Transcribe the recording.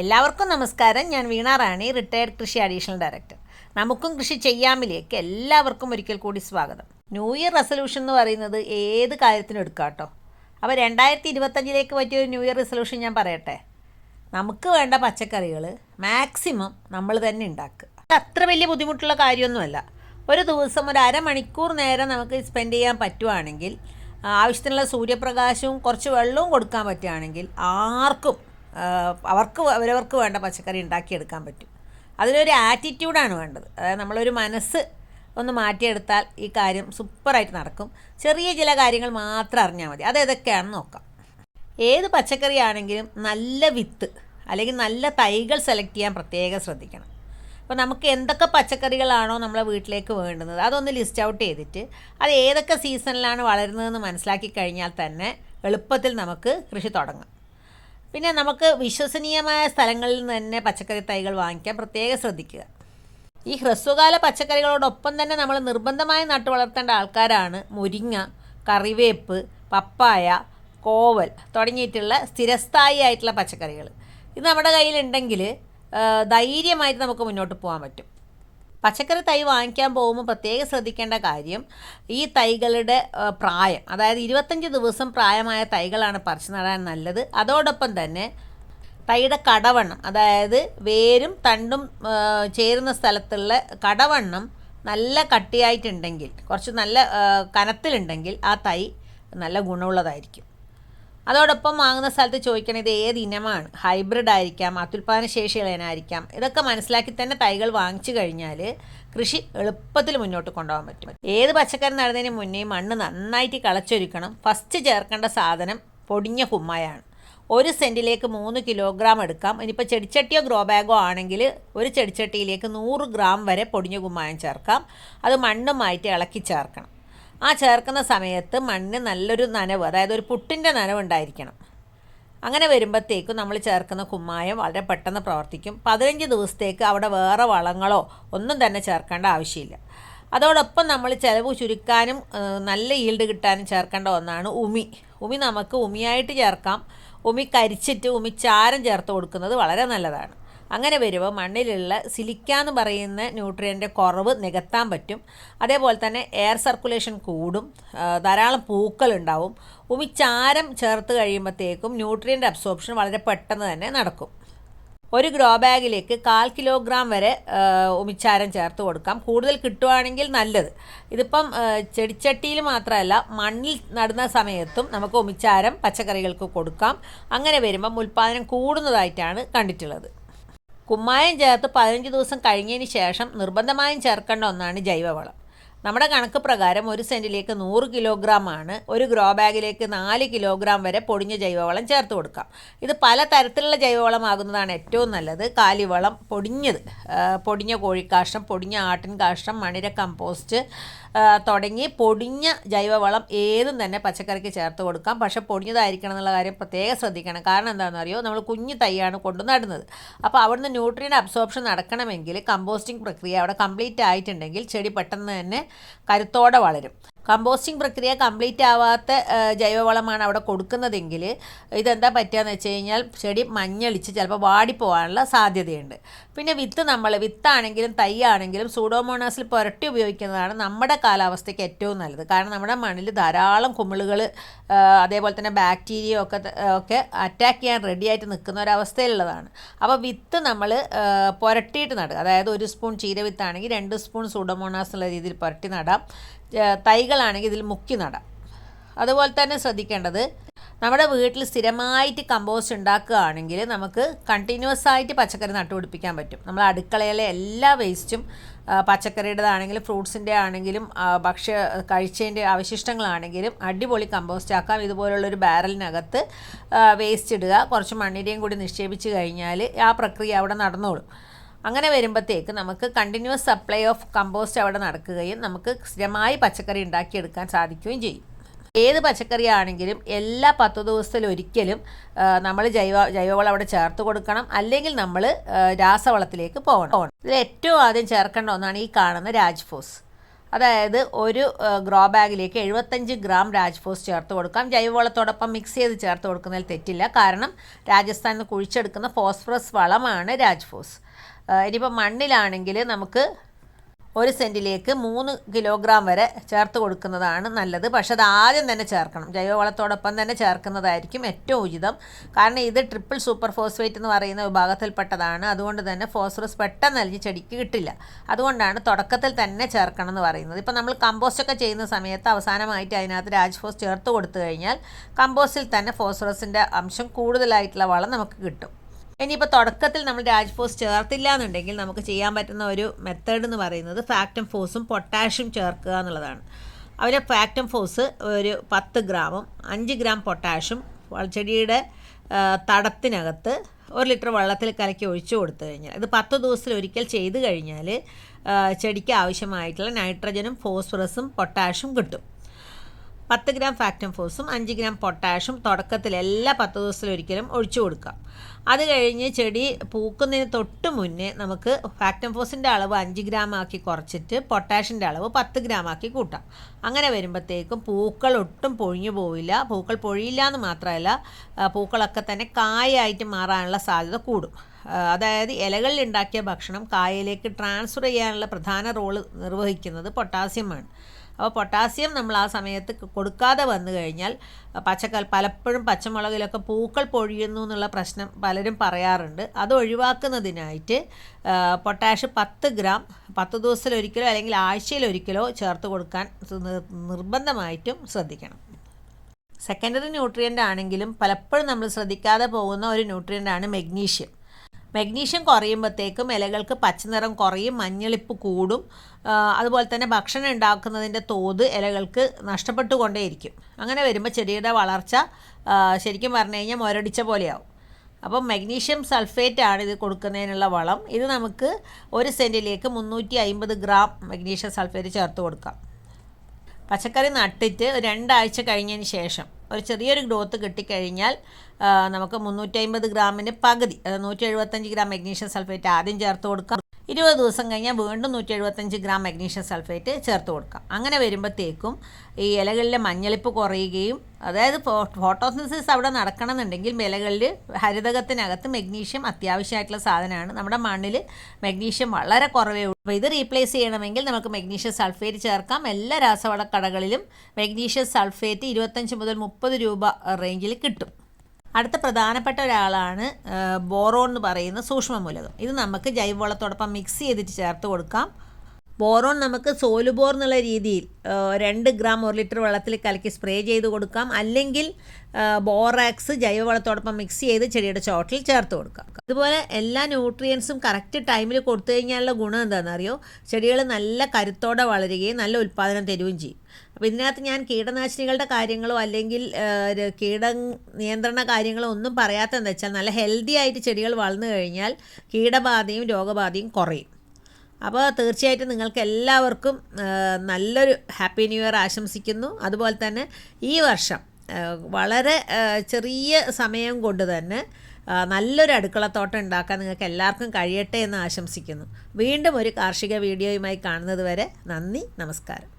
എല്ലാവർക്കും നമസ്കാരം. ഞാൻ വീണ റാണി റിട്ടയർഡ് കൃഷി അഡീഷണൽ ഡയറക്ടർ നമുക്കും കൃഷി ചെയ്യാമിലേക്ക് എല്ലാവർക്കും ഒരിക്കൽ കൂടി സ്വാഗതം. ന്യൂ ഇയർ റെസൊല്യൂഷൻ എന്ന് പറയുന്നത് ഏത് കാര്യത്തിനും എടുക്കാം കേട്ടോ. അപ്പോൾ രണ്ടായിരത്തി ഇരുപത്തഞ്ചിലേക്ക് പറ്റിയൊരു ന്യൂ ഇയർ റെസൊല്യൂഷൻ ഞാൻ പറയട്ടെ. നമുക്ക് വേണ്ട പച്ചക്കറികൾ മാക്സിമം നമ്മൾ തന്നെ ഉണ്ടാക്കുക. അത് അത്ര വലിയ ബുദ്ധിമുട്ടുള്ള കാര്യമൊന്നുമല്ല. ഒരു ദിവസം ഒരു അരമണിക്കൂർ നേരം നമുക്ക് സ്പെൻഡ് ചെയ്യാൻ പറ്റുവാണെങ്കിൽ ആവശ്യത്തിനുള്ള സൂര്യപ്രകാശവും കുറച്ച് വെള്ളവും കൊടുക്കാൻ പറ്റുകയാണെങ്കിൽ ആർക്കും അവർക്ക് അവരവർക്ക് വേണ്ട പച്ചക്കറി ഉണ്ടാക്കിയെടുക്കാൻ പറ്റും. അതിനൊരു ആറ്റിറ്റ്യൂഡാണ് വേണ്ടത്. അതായത് നമ്മളൊരു മനസ്സ് ഒന്ന് മാറ്റിയെടുത്താൽ ഈ കാര്യം സൂപ്പറായിട്ട് നടക്കും. ചെറിയ ചില കാര്യങ്ങൾ മാത്രം അറിഞ്ഞാൽ മതി. അത് ഏതൊക്കെയാണെന്ന് നോക്കാം. ഏത് പച്ചക്കറിയാണെങ്കിലും നല്ല വിത്ത് അല്ലെങ്കിൽ നല്ല തൈകൾ സെലക്ട് ചെയ്യാൻ പ്രത്യേകം ശ്രദ്ധിക്കണം. അപ്പോൾ നമുക്ക് എന്തൊക്കെ പച്ചക്കറികളാണോ നമ്മളെ വീട്ടിലേക്ക് വേണ്ടുന്നത് അതൊന്ന് ലിസ്റ്റ് ഔട്ട് ചെയ്തിട്ട് അത് ഏതൊക്കെ സീസണിലാണ് വളരുന്നതെന്ന് മനസ്സിലാക്കി കഴിഞ്ഞാൽ തന്നെ എളുപ്പത്തിൽ നമുക്ക് കൃഷി തുടങ്ങാം. പിന്നെ നമുക്ക് വിശ്വസനീയമായ സ്ഥലങ്ങളിൽ നിന്ന് തന്നെ പച്ചക്കറി തൈകൾ വാങ്ങിക്കാൻ പ്രത്യേകം ശ്രദ്ധിക്കുക. ഈ ഹ്രസ്വകാല പച്ചക്കറികളോടൊപ്പം തന്നെ നമ്മൾ നിർബന്ധമായി നട്ടു വളർത്തേണ്ട ആൾക്കാരാണ് മുരിങ്ങ കറിവേപ്പ് പപ്പായ കോവൽ തുടങ്ങിയിട്ടുള്ള സ്ഥിരസ്ഥായി ആയിട്ടുള്ള പച്ചക്കറികൾ. ഇത് നമ്മുടെ കയ്യിലുണ്ടെങ്കിൽ ധൈര്യമായിട്ട് നമുക്ക് മുന്നോട്ട് പോകാൻ പറ്റും. പച്ചക്കറി തൈ വാങ്ങിക്കാൻ പോകുമ്പോൾ പ്രത്യേകം ശ്രദ്ധിക്കേണ്ട കാര്യം ഈ തൈകളുടെ പ്രായം. അതായത് ഇരുപത്തഞ്ച് ദിവസം പ്രായമായ തൈകളാണ് പറിച്ചു നടാൻ നല്ലത്. അതോടൊപ്പം തന്നെ തൈയുടെ കടവണ്ണം അതായത് വേരും തണ്ടും ചേരുന്ന സ്ഥലത്തുള്ള കടവണ്ണം നല്ല കട്ടിയായിട്ടുണ്ടെങ്കിൽ കുറച്ച് നല്ല കനത്തിലുണ്ടെങ്കിൽ ആ തൈ നല്ല ഗുണമുള്ളതായിരിക്കും. അതോടൊപ്പം വാങ്ങുന്ന സ്ഥലത്ത് ചോദിക്കണം ഇത് ഏത് ഇനമാണ്? ഹൈബ്രിഡ് ആയിരിക്കാം അത്യുൽപാദന ശേഷിയുള്ള ഇതൊക്കെ മനസ്സിലാക്കി തന്നെ തൈകൾ വാങ്ങിച്ചു കഴിഞ്ഞാൽ കൃഷി എളുപ്പത്തിൽ മുന്നോട്ട് കൊണ്ടുപോകാൻ പറ്റും. ഏത് പച്ചക്കറി നടുന്നതിന് മുന്നേ മണ്ണ് നന്നായിട്ട് കളച്ചൊരുക്കണം. ഫസ്റ്റ് ചേർക്കേണ്ട സാധനം പൊടിഞ്ഞ കുമ്മായാണ്. ഒരു സെന്റിലേക്ക് മൂന്ന് കിലോഗ്രാം എടുക്കാം. ഇനിയിപ്പോൾ ചെടിച്ചട്ടിയോ ഗ്രോ ബാഗോ ആണെങ്കിൽ ഒരു ചെടിച്ചട്ടിയിലേക്ക് നൂറ് ഗ്രാം വരെ പൊടിഞ്ഞ കുമ്മായം ചേർക്കാം. അത് മണ്ണുമായിട്ട് ഇളക്കി ചേർക്കണം. ആ ചേർക്കുന്ന സമയത്ത് മണ്ണിന് നല്ലൊരു നനവ് അതായത് ഒരു പുട്ടിന്റെ നനവ് ഉണ്ടായിരിക്കണം അങ്ങനെ വരുമ്പോഴത്തേക്കും നമ്മൾ ചേർക്കുന്ന കുമ്മായം വളരെ പെട്ടെന്ന് പ്രവർത്തിക്കും. പതിനഞ്ച് ദിവസത്തേക്ക് അവിടെ വേറെ വളങ്ങളോ ഒന്നും തന്നെ ചേർക്കേണ്ട ആവശ്യമില്ല. അതോടൊപ്പം നമ്മൾ ചിലവ് ചുരുക്കാനും നല്ല ഈൽഡ് കിട്ടാനും ചേർക്കേണ്ട ഒന്നാണ് ഉമി. ഉമി നമുക്ക് ഉമിയായിട്ട് ചേർക്കാം. ഉമി കരിച്ചിട്ട് ഉമി ചാരം ചേർത്ത് കൊടുക്കുന്നത് വളരെ നല്ലതാണ്. അങ്ങനെ വരുമ്പോൾ മണ്ണിലുള്ള സിലിക്ക എന്ന് പറയുന്ന ന്യൂട്രിയന്റെ കുറവ് നികത്താൻ പറ്റും. അതേപോലെ തന്നെ എയർ സർക്കുലേഷൻ കൂടും. ധാരാളം പൂക്കളുണ്ടാവും ഉമിച്ചാരം ചേർത്ത് കഴിയുമ്പോഴത്തേക്കും ന്യൂട്രിയന്റെ അബ്സോർപ്ഷൻ വളരെ പെട്ടെന്ന് തന്നെ നടക്കും. ഒരു ഗ്രോ ബാഗിലേക്ക് കാൽ കിലോഗ്രാം വരെ ഉമിച്ചാരം ചേർത്ത് കൊടുക്കാം. കൂടുതൽ കിട്ടുവാണെങ്കിൽ നല്ലത്. ഇതിപ്പം ചെടിച്ചട്ടിയിൽ മാത്രമല്ല മണ്ണിൽ നടുന്ന സമയത്തും നമുക്ക് ഉമിച്ചാരം പച്ചക്കറികൾക്ക് കൊടുക്കാം. അങ്ങനെ വരുമ്പം ഉൽപ്പാദനം കൂടുന്നതായിട്ടാണ് കണ്ടിട്ടുള്ളത്. കുമ്മായം ചേർത്ത് പതിനഞ്ച് ദിവസം കഴിഞ്ഞതിന് ശേഷം നിർബന്ധമായും ചേർക്കേണ്ട ഒന്നാണ് ജൈവവളം. നമ്മുടെ കണക്ക് പ്രകാരം ഒരു സെന്റിലേക്ക് നൂറ് കിലോഗ്രാം ആണ്. ഒരു ഗ്രോ ബാഗിലേക്ക് നാല് കിലോഗ്രാം വരെ പൊടിഞ്ഞ ജൈവവളം ചേർത്ത് കൊടുക്കാം. ഇത് പല തരത്തിലുള്ള ജൈവവളമാകുന്നതാണ് ഏറ്റവും നല്ലത്. കാലിവളം പൊടിഞ്ഞത് പൊടിഞ്ഞ കോഴിക്കാഷ്ടം പൊടിഞ്ഞ ആട്ടിൻ കാഷ്ടം മണിര കമ്പോസ്റ്റ് തുടങ്ങി പൊടിഞ്ഞ ജൈവവളം ഏതും തന്നെ പച്ചക്കറിക്ക് ചേർത്ത് കൊടുക്കാം. പക്ഷെ പൊടിഞ്ഞതായിരിക്കണം എന്നുള്ള കാര്യം പ്രത്യേകം ശ്രദ്ധിക്കണം. കാരണം എന്താണെന്ന് അറിയോ? നമ്മൾ കുഞ്ഞു തൈയാണ് കൊണ്ടു നടുന്നത്. അപ്പോൾ അവിടുന്ന് ന്യൂട്രിയൻ അബ്സോർപ്ഷൻ നടക്കണമെങ്കിൽ കമ്പോസ്റ്റിംഗ് പ്രക്രിയ അവിടെ കംപ്ലീറ്റ് ആയിട്ടുണ്ടെങ്കിൽ ചെടി പെട്ടെന്ന് തന്നെ കരുത്തോടെ വളരും. കമ്പോസ്റ്റിംഗ് പ്രക്രിയ കംപ്ലീറ്റ് ആവാത്ത ജൈവവളമാണ് അവിടെ കൊടുക്കുന്നതെങ്കിൽ ഇതെന്താ പറ്റുകയെന്ന് വെച്ച് കഴിഞ്ഞാൽ ചെടി മഞ്ഞളിച്ച് ചിലപ്പോൾ വാടിപ്പോകാനുള്ള സാധ്യതയുണ്ട്. പിന്നെ വിത്ത് നമ്മൾ വിത്താണെങ്കിലും തൈ ആണെങ്കിലും സൂഡോമോണാസിൽ പുരട്ടി ഉപയോഗിക്കുന്നതാണ് നമ്മുടെ കാലാവസ്ഥയ്ക്ക് ഏറ്റവും നല്ലത്. കാരണം നമ്മുടെ മണ്ണിൽ ധാരാളം കുമിളുകൾ അതേപോലെ തന്നെ ബാക്ടീരിയ ഒക്കെ ഒക്കെ അറ്റാക്ക് ചെയ്യാൻ റെഡി ആയിട്ട് നിൽക്കുന്ന ഒരവസ്ഥയിലുള്ളതാണ് അപ്പോൾ വിത്ത് നമ്മൾ പുരട്ടിയിട്ട് നടുക. അതായത് ഒരു സ്പൂൺ ചീര വിത്താണെങ്കിൽ രണ്ട് സ്പൂൺ സൂഡോമോണാസ് എന്നുള്ള രീതിയിൽ പുരട്ടി നടാം. തൈകളാണെങ്കിൽ ഇതിൽ മുക്കി നടാം. അതുപോലെ തന്നെ ശ്രദ്ധിക്കേണ്ടത് നമ്മുടെ വീട്ടിൽ സ്ഥിരമായിട്ട് കമ്പോസ്റ്റ് ഉണ്ടാക്കുകയാണെങ്കിൽ നമുക്ക് കണ്ടിന്യൂസ് ആയിട്ട് പച്ചക്കറി നട്ടുപിടിപ്പിക്കാൻ പറ്റും. നമ്മൾ അടുക്കളയിലെ എല്ലാ വേസ്റ്റും പച്ചക്കറിയുടേതാണെങ്കിലും ഫ്രൂട്ട്സിന്റെ ആണെങ്കിലും ഭക്ഷ്യ കഴിച്ചതിന്റെ അവശിഷ്ടങ്ങളാണെങ്കിലും അടിപൊളി കമ്പോസ്റ്റ് ആക്കാം. ഇതുപോലുള്ളൊരു ബാരലിനകത്ത് വേസ്റ്റ് ഇടുക. കുറച്ച് മണ്ണിരയും കൂടി നിക്ഷേപിച്ച് കഴിഞ്ഞാൽ ആ പ്രക്രിയ അവിടെ നടന്നോളും. അങ്ങനെ വരുമ്പോഴത്തേക്ക് നമുക്ക് കണ്ടിന്യൂസ് സപ്ലൈ ഓഫ് കമ്പോസ്റ്റ് അവിടെ നടക്കുകയും നമുക്ക് സ്ഥിരമായി പച്ചക്കറി ഉണ്ടാക്കിയെടുക്കാൻ സാധിക്കുകയും ചെയ്യും. ഏത് പച്ചക്കറി ആണെങ്കിലും എല്ലാ പത്ത് ദിവസത്തിലൊരിക്കലും നമ്മൾ ജൈവ ജൈവവളം അവിടെ ചേർത്ത് കൊടുക്കണം. അല്ലെങ്കിൽ നമ്മൾ രാസവളത്തിലേക്ക് പോകണം. ഇതിൽ ഏറ്റവും ആദ്യം ചേർക്കേണ്ട ഒന്നാണ് ഈ കാണുന്ന രാജ്ഫോസ്. അതായത് ഒരു ഗ്രോ ബാഗിലേക്ക് എഴുപത്തഞ്ച് ഗ്രാം രാജ്ഫോസ് ചേർത്ത് കൊടുക്കാം. ജൈവവളത്തോടൊപ്പം മിക്സ് ചെയ്ത് ചേർത്ത് കൊടുക്കുന്നതിൽ തെറ്റില്ല. കാരണം രാജസ്ഥാനിൽ നിന്ന് കുഴിച്ചെടുക്കുന്ന ഫോസ്ഫറസ് വളമാണ് രാജ്ഫോസ്. ഇനിയിപ്പോൾ മണ്ണിലാണെങ്കിൽ നമുക്ക് ഒരു സെന്റിലേക്ക് മൂന്ന് കിലോഗ്രാം വരെ ചേർത്ത് കൊടുക്കുന്നതാണ് നല്ലത്. പക്ഷെ അത് ആദ്യം തന്നെ ചേർക്കണം. ജൈവവളത്തോടൊപ്പം തന്നെ ചേർക്കുന്നതായിരിക്കും ഏറ്റവും ഉചിതം. കാരണം ഇത് ട്രിപ്പിൾ സൂപ്പർ ഫോസ്ഫേറ്റ് എന്ന് പറയുന്ന വിഭാഗത്തിൽപ്പെട്ടതാണ്. അതുകൊണ്ട് തന്നെ ഫോസ്ഫറസ് പെട്ടെന്ന് അലിഞ്ഞ് ചെടിക്ക് കിട്ടില്ല. അതുകൊണ്ടാണ് തുടക്കത്തിൽ തന്നെ ചേർക്കണം എന്ന് പറയുന്നത്. ഇപ്പോൾ നമ്മൾ കമ്പോസ്റ്റൊക്കെ ചെയ്യുന്ന സമയത്ത് അവസാനമായിട്ട് അതിനകത്ത് രാജ്ഫോസ് ചേർത്ത് കൊടുത്തു കഴിഞ്ഞാൽ കമ്പോസ്റ്റിൽ തന്നെ ഫോസ്ഫറസിന്റെ അംശം കൂടുതലായിട്ടുള്ള വളം നമുക്ക് കിട്ടും. ഇനിയിപ്പോൾ തുടക്കത്തിൽ നമ്മൾ രാജ് ഫോസ് ചേർത്തില്ല എന്നുണ്ടെങ്കിൽ നമുക്ക് ചെയ്യാൻ പറ്റുന്ന ഒരു മെത്തേഡ് എന്ന് പറയുന്നത് ഫാക്റ്റം ഫോസും പൊട്ടാഷ്യം ചേർക്കുക എന്നുള്ളതാണ്. അവരെ ഫാക്റ്റം ഫോസ് ഒരു പത്ത് ഗ്രാമും അഞ്ച് ഗ്രാം പൊട്ടാഷ്യം ചെടിയുടെ തടത്തിനകത്ത് ഒരു ലിറ്റർ വെള്ളത്തിൽ കലക്കി ഒഴിച്ചു കൊടുത്തു കഴിഞ്ഞാൽ ഇത് പത്ത് ദിവസത്തിൽ ഒരിക്കൽ ചെയ്ത് കഴിഞ്ഞാൽ ചെടിക്ക് ആവശ്യമായിട്ടുള്ള നൈട്രജനും ഫോസ്ഫറസും പൊട്ടാഷ്യം കിട്ടും. പത്ത് ഗ്രാം ഫാക്ടം ഫോസും അഞ്ച് ഗ്രാം പൊട്ടാഷും തുടക്കത്തിൽ എല്ലാ പത്ത് ദിവസത്തിലൊരിക്കലും ഒഴിച്ചു കൊടുക്കാം അത് കഴിഞ്ഞ് ചെടി പൂക്കുന്നതിന് തൊട്ട് മുന്നേ നമുക്ക് ഫാക്ടം ഫോസിന്റെ അളവ് അഞ്ച് ഗ്രാം ആക്കി കുറച്ചിട്ട് പൊട്ടാഷിന്റെ അളവ് പത്ത് ഗ്രാം ആക്കി കൂട്ടാം. അങ്ങനെ വരുമ്പോഴത്തേക്കും പൂക്കൾ ഒട്ടും പൊഴിഞ്ഞു പോവില്ല. പൂക്കൾ പൊഴിയില്ല എന്ന് മാത്രമല്ല പൂക്കളൊക്കെ തന്നെ കായായിട്ട് മാറാനുള്ള സാധ്യത കൂടും. അതായത് ഇലകളിൽ ഉണ്ടാക്കിയ ഭക്ഷണം കായയിലേക്ക് ട്രാൻസ്ഫർ ചെയ്യാനുള്ള പ്രധാന റോൾ നിർവഹിക്കുന്നത് പൊട്ടാസ്യമാണ്. അപ്പോൾ പൊട്ടാസ്യം നമ്മൾ ആ സമയത്ത് കൊടുക്കാതെ വന്നു കഴിഞ്ഞാൽ പച്ചക്ക പലപ്പോഴും പച്ചമുളകിലൊക്കെ പൂക്കൾ പൊഴിയുന്നു എന്നുള്ള പ്രശ്നം പലരും പറയാറുണ്ട്. അത് ഒഴിവാക്കുന്നതിനായിട്ട് പൊട്ടാഷ് പത്ത് ഗ്രാം പത്ത് ദിവസത്തിലൊരിക്കലോ അല്ലെങ്കിൽ ആഴ്ചയിലൊരിക്കലോ ചേർത്ത് കൊടുക്കാൻ നിർബന്ധമായിട്ടും ശ്രദ്ധിക്കണം. സെക്കൻഡറി ന്യൂട്രിയന്റ് ആണെങ്കിലും പലപ്പോഴും നമ്മൾ ശ്രദ്ധിക്കാതെ പോകുന്ന ഒരു ന്യൂട്രിയന്റാണ് മെഗ്നീഷ്യം മഗ്നീഷ്യം കുറയുമ്പോഴത്തേക്കും ഇലകൾക്ക് പച്ചനിറം കുറയും മഞ്ഞളിപ്പ് കൂടും. അതുപോലെ തന്നെ ഭക്ഷണം ഉണ്ടാക്കുന്നതിന്റെ തോത് ഇലകൾക്ക് നഷ്ടപ്പെട്ടുകൊണ്ടേയിരിക്കും അങ്ങനെ വരുമ്പോൾ ചെടിയുടെ വളർച്ച ശരിക്കും പറഞ്ഞു കഴിഞ്ഞാൽ മുരടിച്ച പോലെയാവും. അപ്പം മഗ്നീഷ്യം സൾഫേറ്റ് ആണ് ഇത് കൊടുക്കുന്നതിനുള്ള വളം. ഇത് നമുക്ക് ഒരു സെന്റിലേക്ക് മുന്നൂറ്റി അമ്പത് ഗ്രാം മഗ്നീഷ്യം സൾഫേറ്റ് ചേർത്ത് കൊടുക്കാം. പച്ചക്കറി നട്ടിട്ട് രണ്ടാഴ്ച കഴിഞ്ഞതിന് ശേഷം ഒരു ചെറിയൊരു ഗ്രോത്ത് കിട്ടിക്കഴിഞ്ഞാൽ നമുക്ക് മുന്നൂറ്റി അമ്പത് ഗ്രാമിന് പകുതി അതായത് നൂറ്റി എഴുപത്തഞ്ച് ഗ്രാം മഗ്നീഷ്യം സൾഫേറ്റ് ആദ്യം ചേർത്ത് കൊടുക്കാം. ഇരുപത് ദിവസം കഴിഞ്ഞാൽ വീണ്ടും നൂറ്റി എഴുപത്തഞ്ച് ഗ്രാം മഗ്നീഷ്യം സൾഫേറ്റ് ചേർത്ത് കൊടുക്കാം. അങ്ങനെ വരുമ്പോഴത്തേക്കും ഈ ഇലകളിലെ മഞ്ഞളിപ്പ് കുറയുകയും അതായത് ഫോട്ടോസിൻസിസ് അവിടെ നടക്കണമെന്നുണ്ടെങ്കിൽ ഇലകളിൽ ഹരിതകത്തിനകത്ത് മഗ്നീഷ്യം അത്യാവശ്യമായിട്ടുള്ള സാധനമാണ്. നമ്മുടെ മണ്ണിൽ മഗ്നീഷ്യം വളരെ കുറവേ ഉള്ളൂ. അപ്പോൾ ഇത് റീപ്ലേസ് ചെയ്യണമെങ്കിൽ നമുക്ക് മഗ്നീഷ്യം സൾഫേറ്റ് ചേർക്കാം. എല്ലാ രാസവള കടകളിലും മഗ്നീഷ്യം സൾഫേറ്റ് ഇരുപത്തഞ്ച് മുതൽ മുപ്പത് രൂപ റേഞ്ചിൽ കിട്ടും. അടുത്ത പ്രധാനപ്പെട്ട ഒരാളാണ് ബോറോൺ എന്ന് പറയുന്ന സൂക്ഷ്മമൂലകം. ഇത് നമുക്ക് ജൈവവളത്തോടൊപ്പം മിക്സ് ചെയ്തിട്ട് ചേർത്ത് കൊടുക്കാം. ബോറോൺ നമുക്ക് സോലുബോർ എന്നുള്ള രീതിയിൽ രണ്ട് ഗ്രാം ഒരു ലിറ്റർ വെള്ളത്തിൽ കലക്കി സ്പ്രേ ചെയ്ത് കൊടുക്കാം. അല്ലെങ്കിൽ ബോറാക്സ് ജൈവവളത്തോടൊപ്പം മിക്സ് ചെയ്ത് ചെടിയുടെ ചോട്ടിൽ ചേർത്ത് കൊടുക്കാം. അതുപോലെ എല്ലാ ന്യൂട്രിയൻസും കറക്റ്റ് ടൈമിൽ കൊടുത്തു കഴിഞ്ഞാലുള്ള ഗുണം എന്താണെന്നറിയോ? ചെടികൾ നല്ല കരുത്തോടെ വളരുകയും നല്ല ഉൽപ്പാദനം തരുകയും ചെയ്യും. അപ്പോൾ ഇതിനകത്ത് ഞാൻ കീടനാശിനികളുടെ കാര്യങ്ങളോ അല്ലെങ്കിൽ കീട നിയന്ത്രണ കാര്യങ്ങളോ ഒന്നും പറയാത്തതെന്ന് വെച്ചാൽ നല്ല ഹെൽത്തി ആയിട്ട് ചെടികൾ വളർന്നു കഴിഞ്ഞാൽ കീടബാധയും രോഗബാധയും കുറയും. അപ്പോൾ തീർച്ചയായിട്ടും നിങ്ങൾക്ക് എല്ലാവർക്കും നല്ലൊരു ഹാപ്പി ന്യൂ ഇയർ ആശംസിക്കുന്നു. അതുപോലെ തന്നെ ഈ വർഷം വളരെ ചെറിയ സമയം കൊണ്ട് തന്നെ നല്ലൊരു അടുക്കളത്തോട്ടം ഉണ്ടാക്കാൻ നിങ്ങൾക്ക് എല്ലാവർക്കും കഴിയട്ടെ എന്ന് ആശംസിക്കുന്നു. വീണ്ടും ഒരു കാർഷിക വീഡിയോയുമായി കാണുന്നത് വരെ നന്ദി നമസ്കാരം.